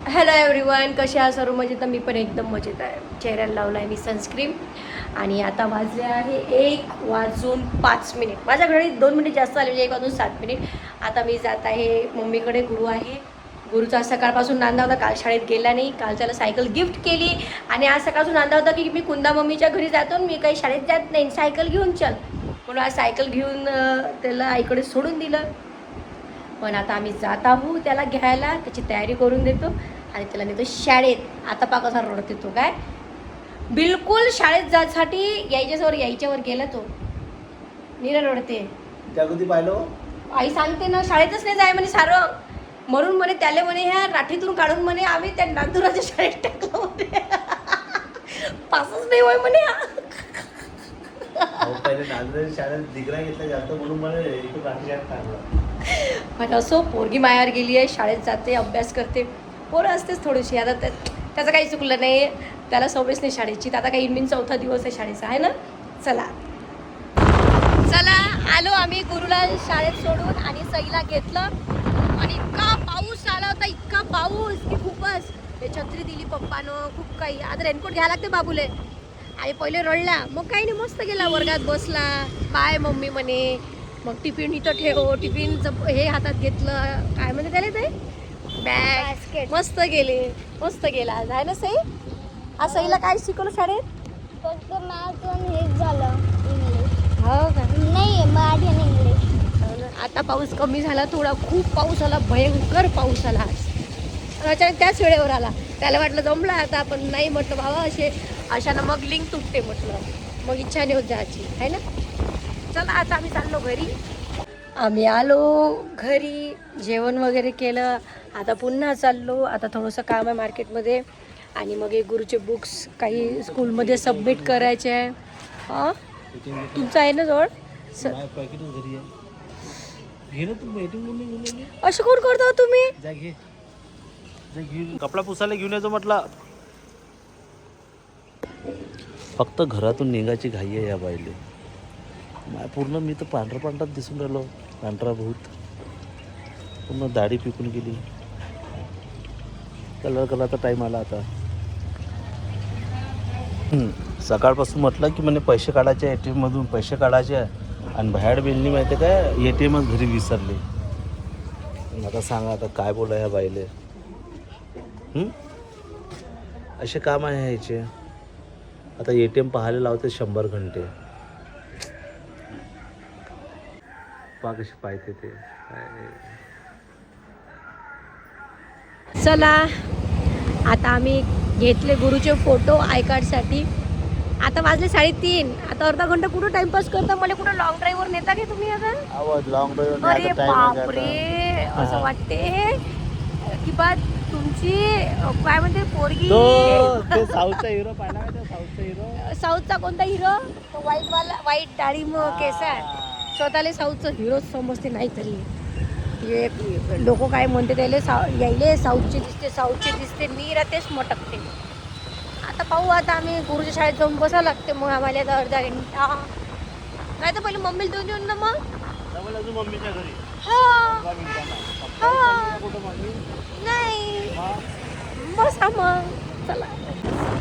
Hello everyone कसे आहात सर्व? मजेत तर मी पण एकदम मजेत आहे. चेहऱ्याला लावला आहे मी सनस्क्रीम आणि आता वाजले आहे एक वाजून पाच मिनिट माझ्या घरी दोन मिनिट जास्त आलेले म्हणजे एक वाजून सात मिनिट आता मी जात आहे मम्मीकडे गुरु आहे. गुरुचा सकाळपासून नांदा होता काल शाळेत गेला नाही. काल त्याला सायकल गिफ्ट केली. आणि आज सकाळपासून नांदा होता की मी कुंदा मम्मीच्या घरी जातो आणि मी काही शाळेत जात नाही. सायकल घेऊन चल. म्हणून आज सायकल घेऊन त्याला आईकडे सोडून दिलं. पण आता आम्ही जात आहोत त्याला घ्यायला त्याची तयारी करून देतो आणि त्याला नेतो शाळेत. आता पा कसा रडत येतो काय? बिलकुल शाळेत जायसाठी यायच्यावर यायच्यावर गेला तो. नीरा रडते. जागृती पाहिलं? आई सांगते ना शाळेतच नाही जाय म्हणे सारं. म्हणून म्हणे त्याला म्हणे ह्या राठीतून काढून म्हणे आम्ही त्या नागदुराच्या शाळेत टाकलं म्हणे. पासच नाही होय म्हणे अहो, पहिले नांदेड शाळेत दिगरा घेतला जास्त म्हणून मला इथं बाकी शाळेत टाकलं. पण असो पोरगी मायावर गेली आहे शाळेत जाते अभ्यास करते. पोरं असतेच थोडीशी. आता त्याचं काही चुकलं नाही त्याला सवयच नाही शाळेची. आता काही इनमिन चौथा दिवस आहे शाळेचा. आहे ना? चला. चला आलो आम्ही गुरुला शाळेत सोडून आणि सईला घेतलं. आणि इतका पाऊस आला होता इतका पाऊस की खूपच. ते छत्री दिली पप्पानं खूप काही. आता रेनकोट घ्यायला लागते बाबूले. आणि पहिले रडला. मग काही नाही मस्त गेला वर्गात बसला. बाय मम्मी म्हणे. मग टिफिन इथं ठेव टिफिनचं हे हातात घेतलं. काय म्हणते त्याला ते? बॅग. मस्त गेले. मस्त गेला. आज आहे ना सई? आज सईला काय शिकवलं शाळेत? फक्त मॅथ आणि हेच झालं इंग्लिश हो का? नाही मराठी आणि इंग्लिश आता पाऊस कमी झाला थोडा खूप पाऊस आला भयंकर पाऊस आला आज. आणि अचानक त्याच वेळेवर आला. त्याला वाटलं जमलं आता आपण नाही म्हटलं बाबा असे अशानं मग लिंक तुटते म्हटलं. मग इच्छा नाही होत जायची. आहे ना? चला आता आम्ही चाललो घरी. आम्ही आलो घरी जेवण वगैरे केलं. आता पुन्हा चाललो. आता थोडंसं काम आहे मार्केटमध्ये. आणि मग हे गुरुचे बुक्स काही स्कूलमध्ये सबमिट करायचे आहे. हां? तुमचं आहे ना जवळ? स. असं कोण करता हो तुम्ही? कपडा पुसायला घेऊन यायचं म्हटलं. फक्त घरातून निघायची घाई आहे या बाईले. पूर्ण मी तर पांढरा पांढराच दिसून राहिलो. पांढरा भूत. पूर्ण दाढी पिकून गेली. कलर कलरचा टाईम आला आता. सकाळपासून म्हटलं की म्हणे पैसे काढायचे ए टी एममधून पैसे काढायचे. आणि बाहेर बिलनी माहिती आहे काय? ए टी एमच घरी विसरले. आता सांगा आता काय बोला ह्या बाईले. असे काम आहे ह्याचे आता ए टी एम पाहायला लावते शंभर घंटे. पा कशी पाहते ते. चला आता आम्ही घेतले गुरुचे फोटो आय कार्डसाठी. आता वाजले साडेतीन. आता अर्धा घंटा कुठं टाइमपास करता? मला कुठं लॉंग ड्राईव्हवर नेता का तुम्ही आता? लॉंग अरे बापरे असं वाटते की बा तुमची काय म्हणते पोरगी तो साऊथचा हिरो साऊथचा हिरो साऊथचा कोणता हिरो तो व्हाईट वाला व्हाईट डाळी केस आहे स्वतःला साऊथचं हिरोच समजते नाही तरी. हे लोक काय म्हणते त्याले साऊ यायले साऊथचे दिसते साऊथचे दिसते मी राहतेच मटकते. आता पाहू आता आम्ही गुरुच्या शाळेत जाऊन बसावं लागते मग आम्हाला आता अर्धा घंटा. नाही तर पहिले मम्मीला देऊन देऊन ना मग. मम्मीच्या घरी. हा? नाही. बसा मग. चला.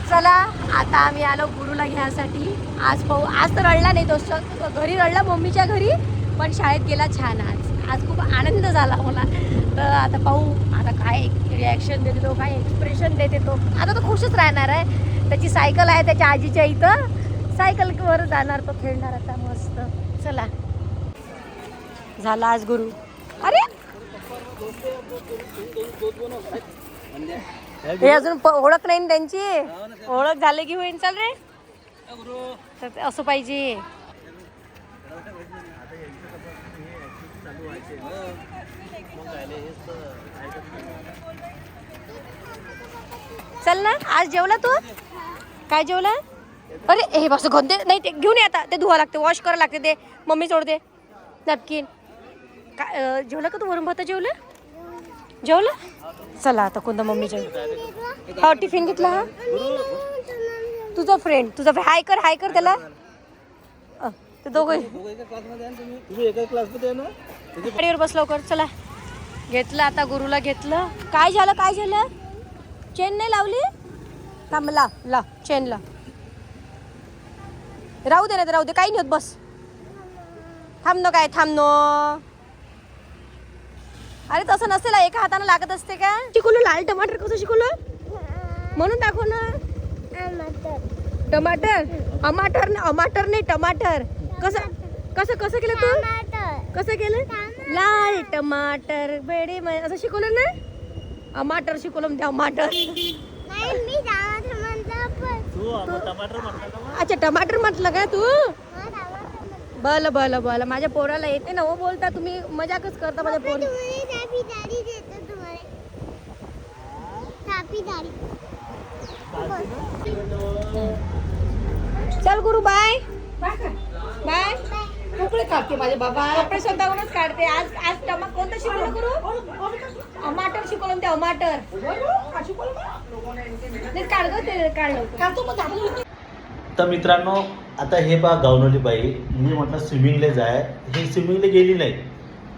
चला आता आम्ही आलो गुरुला घ्यायसाठी आज पाहू आज तर रडला नाही तो. घरी रडला मम्मीच्या घरी पण शाळेत गेला छान आज. आज खूप आनंद झाला मला. तर आता पाहू आता काय रिॲक्शन देते तो काय एक्सप्रेशन देते तो. आता तो खुशच राहणार आहे. त्याची सायकल आहे त्याच्या आजीच्या इथं. सायकलवर जाणार तो खेळणार आता मस्त. चला. झाला आज गुरु. अरे! हे अजून ओळख नाही ना त्यांची? ओळख झाली की होईन चाल रे. तर असं पाहिजे. चल ना आज जेवला तू? काय जेवला? अरे हे बस गंदे नाही ते घेऊन आता. ते धुवा लागते वॉश करावं लागते ते मम्मी सोडते. नॅपकिन काय जेवलं का तू? वरून भात जेवलं? जेवलं? चला आता कोणता मम्मीच्या हा टिफिन घेतला हा? तुझा फ्रेंड तुझा हाय कर हाय कर त्याला. ते दोघं गाडीवर बस लवकर चला. घेतलं आता गुरुला घेतलं. काय झालं काय झालं? चेन नाही लावली? थांब ला ला चेन ला. राहू दे ना राहू दे. काही नाही होत बस. थांब न काय थांब न. अरे तसं नसेल एका हाताने लागत असते का? शिकवलं लाल टमाटर कसं शिकवलं? म्हणून दाखव ना. टमाटर? अमाटर ना अमाटर नाही टमाटर. कसं कसं कसं केलं तू? कसं केलं? लाल टमाटर. बेडे म- असं शिकवलं ना? अमाटर शिकवलं म्हणते अमाटर. नाही मी टमाटर अच्छा टमाटर म्हटलं का तू? हा. बल बल बल माझ्या पोराला येते ना हो बोलता. तुम्ही मजाकच करता माझ्या पोर सापीदारी देतो तुम्हाला सापीदारी चल गुरु बाय बाय कपडे काढते माझे बाबा. कपडे स्वतःहूनच काढते. आज आज टमा कोणतं शिकवलं गुरु? अमाटर शिकवलं ते अमाटर नाही काढ गं ते काढ लवकर. तर मित्रांनो आता हे बा गावनोली बाई मी म्हटलं स्विमिंगला जाय. हे स्विमिंगला गेली नाही.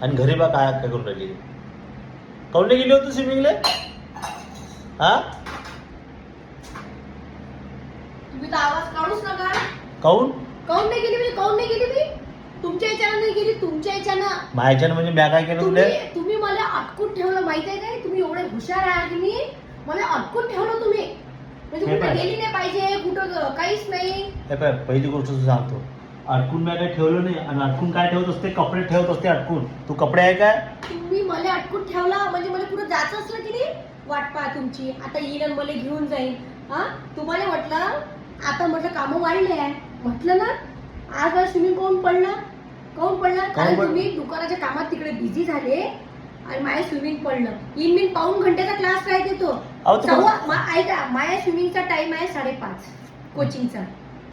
आणि घरी बा काय काय करून राहिली. काऊनला गेली होती स्विमिंगला हा? तुम्ही तर आवाज काढूच नका. काऊन? काऊन नाही गेली म्हणजे काऊन नाही गेली मी तुमच्या याच्यानं नाही गेली तुमच्या याच्यानं. माझ्यानं म्हणजे म्या काय केलं तुले तुम्ही तुम्ही मला अटकून ठेवलं माहीत आहे काय? तुम्ही एवढे हुशार आहात की मी मला अटकून ठेवलं तुम्ही. म्हणजे हे कुठं पाय. गेली नाही पाहिजे कुठं काहीच नाही. हे पाय पहिली गोष्ट तुझं सांगतो. अडकून म्या काय ठेवलं नाही आणि अडकून काय ठेवत असते? कपडे ठेवत असते अडकून तू कपडे आहे काय? तुम्ही अटकून ठेवला? म्हणजे मला कुठं जायचं असलं की नाही? वाट पहा तुमची. आता येईल मला घेऊन जाईल. हा? तुम्हाला म्हटलं आता म्हटलं कामं वाढले आहे. म्हटलं ना आज मला स्विमिंग कोण पडलं? कोण पडलं? कारण? तुम्ही दुकानाच्या कामात तिकडे बिझी झाले आणि माझ्या स्विमिंग पडलं. इन मिन पाऊन घंट्याचा क्लास सव्वा मा- ऐका माझ्या स्विमिंगचा टाइम आहे साडेपाच कोचिंगचा.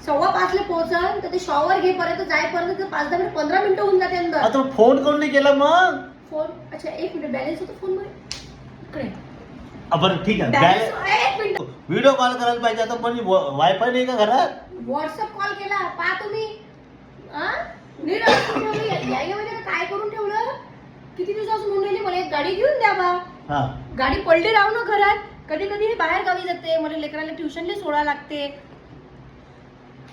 सव्वा पाचला पोहोचल तर ते शॉवर घेपर्यंत जायपर्यंत तर पाच दहा मिनिट पंधरा मिनिटं होऊन जाते अंदर. फोन करून केला मग? फोन अच्छा एक मिनिट बॅलन्स होतो फोनमध्ये? इकडे. बरं ठीक आहे. बॅलन्स काय एक मिनिट. व्हिडिओ कॉल करायला पाहिजे आता पण वायफाय नाही का घरात? व्हॉट्सअप कॉल केला पहा तुम्ही? नीट अडकून ठेवलं. या- यायला आता काय करून ठेवलं? किती दिवसापासून म्हणून राहिली? मला एक गाडी घेऊन द्या बा. हा. गाडी पडली राहू ना घरात. कधी कधी हे बाहेर गावी जाते. मला लेकराला ट्युशनला सोडा लागते.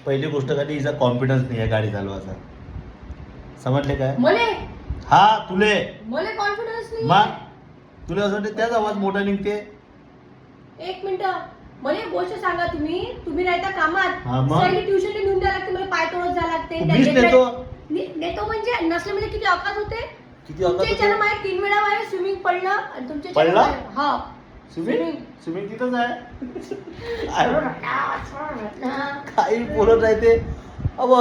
पहिली गोष्ट काय हिचा कॉन्फिडन्स नाही आहे गाडी चालवायचा. समजले काय? मले? हा तुले. मले कॉन्फिडन्स नाही तुला असं वाटतं त्याच आवाज मोठा निघते? एक मिनिट. मला एक गोष्ट सांगा तुम्ही. तुम्ही राहता कामात. मग? सगळी ट्युशनला द्यायला लागते मला पाय तोडत जायला लागते. तू मीच नेतो ने- नेतो म्हणजे नसले म्हणजे किती अवकाश होते? किती तुमच्या याच्यानं? माझ्या तीन वेळा माझ्या स्विमिंग पडलं आणि तुमच्या पडलं? याच्यानं- हा. स्विमिंग स्विमिंग तिथंच आहे. काही बोलत राहते अव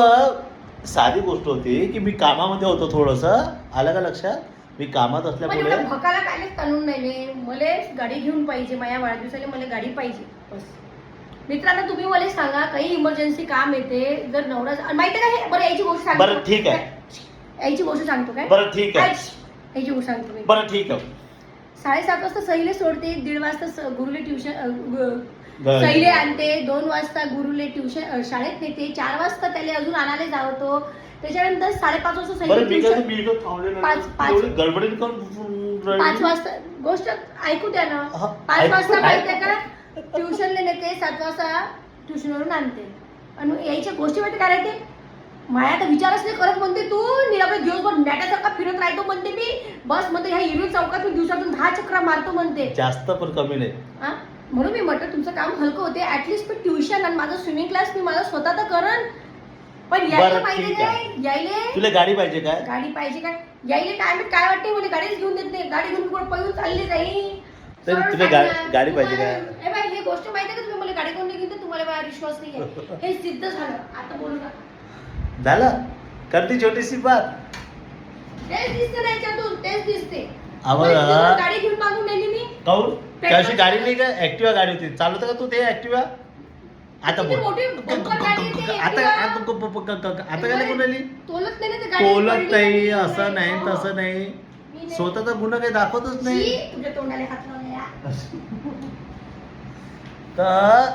साधी गोष्ट होती की मी कामामध्ये होतो थोडस. आलं का लक्षात? मी कामात असल्यामुळे भकाला काय तणून नाही मला गाडी घेऊन पाहिजे माझ्या वाढदिवसाला मला गाडी पाहिजे. बस. मित्रांनो तुम्ही मला सांगा काही इमर्जन्सी काम येते जर नवरा माहिती का हे? बरं याची गोष्ट सांगतो. बरं ठीक आहे. याची गोष्ट सांगतो काय? बरं ठीक आहे. याची गोष्ट सांगतो बरं ठीक आहे. साडेसात वाजता सहिले सोडते दीड वाजता गुरुले ट्युशन सहिले आणते दोन वाजता गुरुले ट्युशन शाळेत नेते चार वाजता त्याला अजून आणायला जावतो. त्याच्यानंतर साडेपाच वाजता पाच-. वाजता गोष्ट ऐकू द्या ना. पाच वाजता माहिती का? ट्युशनला नेते सात वाजता ट्युशनवरून आणते. आणि यायच्या गोष्टी माहिती काय राहते माया तर विचारच नाही करत म्हणते तू. निरापे दिवसभर नॅटासारखा फिरत राहतो म्हणते मी. बस म्हणते ह्या हिरवी चौकात मी दिवसातून दहा चक्रा मारतो म्हणते. जास्त पण कमी नाही? म्हणून मी म्हटलं तुमचं काम हलकं होते ऍटलिस्ट मी ट्युशन आणि माझं स्विमिंग क्लास मी माझा स्वतः तर करण. पण यायला बरं, ठीक काय? आहे. यायले? तुला गाडी पाहिजे काय? गाडी पाहिजे काय? यायले काय माहीत काय वाटते मला गाडीच घेऊन देत नाही. गाडी घेऊन कुठं पळून चालली जाईल? तरी सरळ तुला गा- सांगणार. गाडी पाहिजे काय? तुम्हाला- ए बाई, हे गोष्ट माहिती आहे का तुम्ही? मला गाडी कोण नाही घेऊन देत? तुम्हाला माझ्यावर विश्वास नाही आहे. हे सिद्ध झालं. आता बोलू नका. झालं. करती छोटीशी बात. तेच दिसते ना याच्यातून तेच दिसते. वेळा गाडी घेऊन मागून नेली मी. काऊन त्याशी गाडी नाही का? ऍक्टिवा गाडी होती. चालवतं का तू ते ऍक्टिवा आता बोल. आता. आता काय बोलली? तोलत नाही. असं नाही हो. तसं नाही. स्वतःचा गुन्हा काही दाखवतच नाही. तर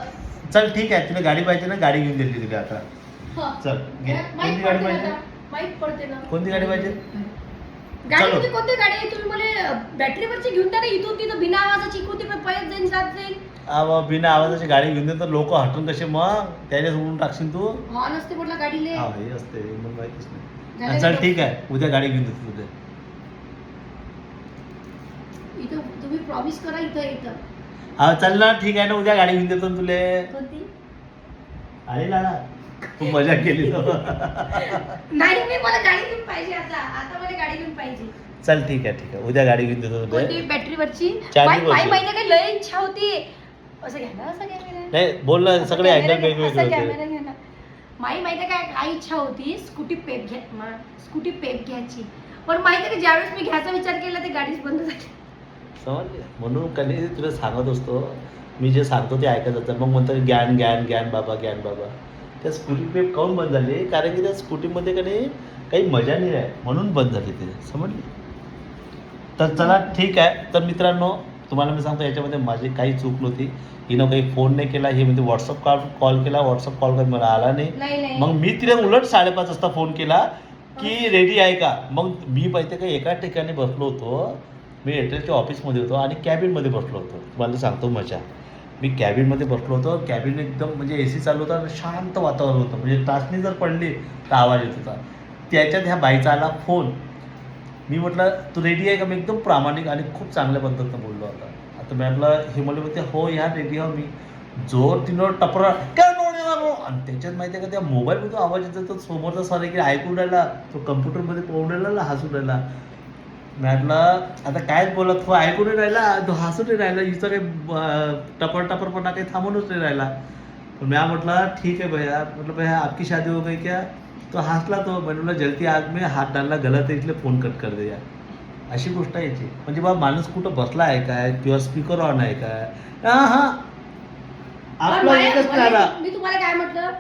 चल ठीक आहे. तुला गाडी पाहिजे ना गाडी घेऊन दिली तुला आता. चल कोणती गाडी पडते पाहिजे? ना आता. माहीत पडते ना. कोणती गाडी पाहिजे? गाडी कोणती गाडी? आहे तुम्ही मला बॅटरीवरची घेऊन द्या ना इथून तिथं बिना आवाजाची इकडून तिकडे पळत जाईन जात आवा- बिना आवाजाची गाडी घेऊन दे तर लोक हटून कसे मग? त्याच्या सोडून टाकशील तू? हॉर्न असते म्हटलं गाडीले हा हे असते मग माहितीच नाही. झालं चल? ठीक आहे उद्या गाडी घेऊन देतो उद्या इथं तुम्ही प्रॉमिस करा इथं इथं. हा चल ना ठीक आहे ना उद्या गाडी घेऊन देतो ना तुले. कोणती? अरे लाला. मजा केली. नाही मी मला गाडी घेऊन पाहिजे आता. आता मला गाडी घेऊन पाहिजे. चल ठीक आहे ठीक आहे. उद्या गाडी घेऊन देतो कोणती? बॅटरीवरची? चार्जिंग माई माई वरची. काय लय इच्छा होती. असं घ्या ना असं कॅमेरा नाही बोल ना असं सगळे अँगल वेगवेगळे होते. माई माहिती काय? काय इच्छा होती स्कूटी पेप घ्या मा- स्कूटी पेप घ्यायची. पण माहिती का ज्यावेळेस मी घ्यायचा विचार केला ते गाडीच बंद झाली. समजले? म्हणून कधी तुला सांगत असतो मी जे सांगतो ते ऐकत असतं मग म्हणतो ज्ञान ज्ञान ज्ञान बाबा ज्ञान बाबा. त्या स्कूटी पेप काऊन बंद झाली? कारण की त्या स्कूटीमध्ये कधी काही मजा नाही आहे म्हणून बंद झाली ते. समजली? तर चला ठीक आहे. तर मित्रांनो तुम्हाला मी सांगतो याच्यामध्ये माझी काही चूक नव्हती. हिनं काही फोन नाही केला हे म्हणजे व्हॉट्सअप कॉल कॉल केला. व्हॉट्सअप कॉल काही मला आला नाही. मग मी तिला उलट साडेपाच वाजता फोन केला की रेडी आहे का? मग मी पाहिजे का एका ठिकाणी बसलो होतो. मी एअरटेलच्या ऑफिसमध्ये होतो आणि कॅबिनमध्ये बसलो होतो. तुम्हाला सांगतो मजा. मी कॅबिनमध्ये बसलो होतो. कॅबिन एकदम म्हणजे ए सी चालू होता आणि शांत वातावरण होतं. म्हणजे टाचणी जर पडली तर आवाज येत होता. त्याच्यात ह्या बाईचा आला फोन. मी म्हटलं तू रेडी आहे का? मी एकदम प्रामाणिक आणि खूप चांगल्या पद्धतीनं बोललो होता आता मी म्हटलं हे म्हणले म्हणते हो ह्या रेडी आहो मी. जोर तिनं टपरा काय हो आणि त्याच्यात माहिती आहे का त्या मोबाईलमधून आवाज येतो तो समोरचा सर की ऐकून राहिला तो कम्प्युटरमध्ये पाहून राहिला हसून राहिला. म्हटलं आता कायच बोलत तो ऐकून नाही राहिला तो हसून राहिला हिचं काही टपर टपरपणा काही थांबूनच नाही राहिला. पण मी म्हटलं ठीक आहे भैया म्हटलं भैया आपकी शादी हो गई क्या? तो हसला तो मैंने बोला जलती आग में हात डालला गलत है इसलिए फोन कट कर दिया. अशी गोष्ट आहे याची. म्हणजे बा माणूस कुठं बसला आहे काय? किंवा स्पीकर ऑन आहे काय? हा हा. आपला माया- एकच नारा. मी तुम्हाला काय म्हटलं?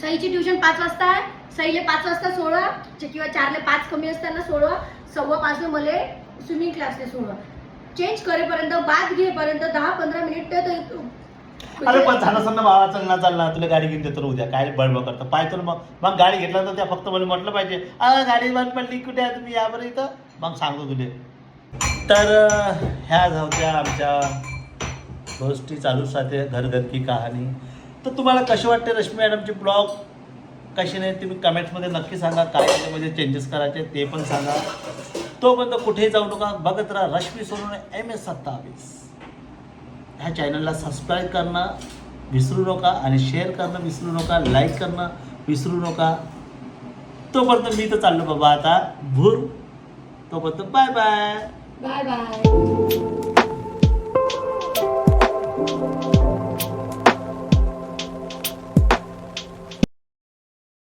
सईची ट्युशन पाच वाजता आहे सईले पाच वाजता सोडवा च- किंवा चारले पाच कमी असताना सोडवा. सव्वा पाचनं मले स्विमिंग क्लासले सोडवा चेंज करेपर्यंत बाद घेपर्यंत दहा पंधरा मिनिट ते- अरे पण झालं समजा बाबा चांगला ना ना तुला गाडी घेऊन देतो उद्या. काय बळबळ करतं? पाय तर मग मग गाडी घेतला तर त्या फक्त मला म्हटलं पाहिजे अ गाडी बंद पडली कुठे आहे तुम्ही? या बरं इथं. मग सांगतो तुले. तर ह्या होत्या आमच्या गोष्टी चालूच राहते घरघरकी की कहाणी. तर तुम्हाला कसे वाटते रश्मी मॅडमचे ब्लॉग? कशी नाही तुम्ही कमेंट्समध्ये नक्की सांगा काय त्याच्यामध्ये म्हणजे चेंजेस करायचे ते पण सांगा. तोपर्यंत कुठेही जाऊ नका बघत राहा रश्मी सोनवणे एम एस सत्तावीस. ह्या चॅनलला सबस्क्राईब करणं विसरू नका आणि शेअर करणं विसरू नका लाईक करणं विसरू नका. तोपर्यंत मी तर चाललो बाबा आता भूर. तोपर्यंत बाय बाय बाय बाय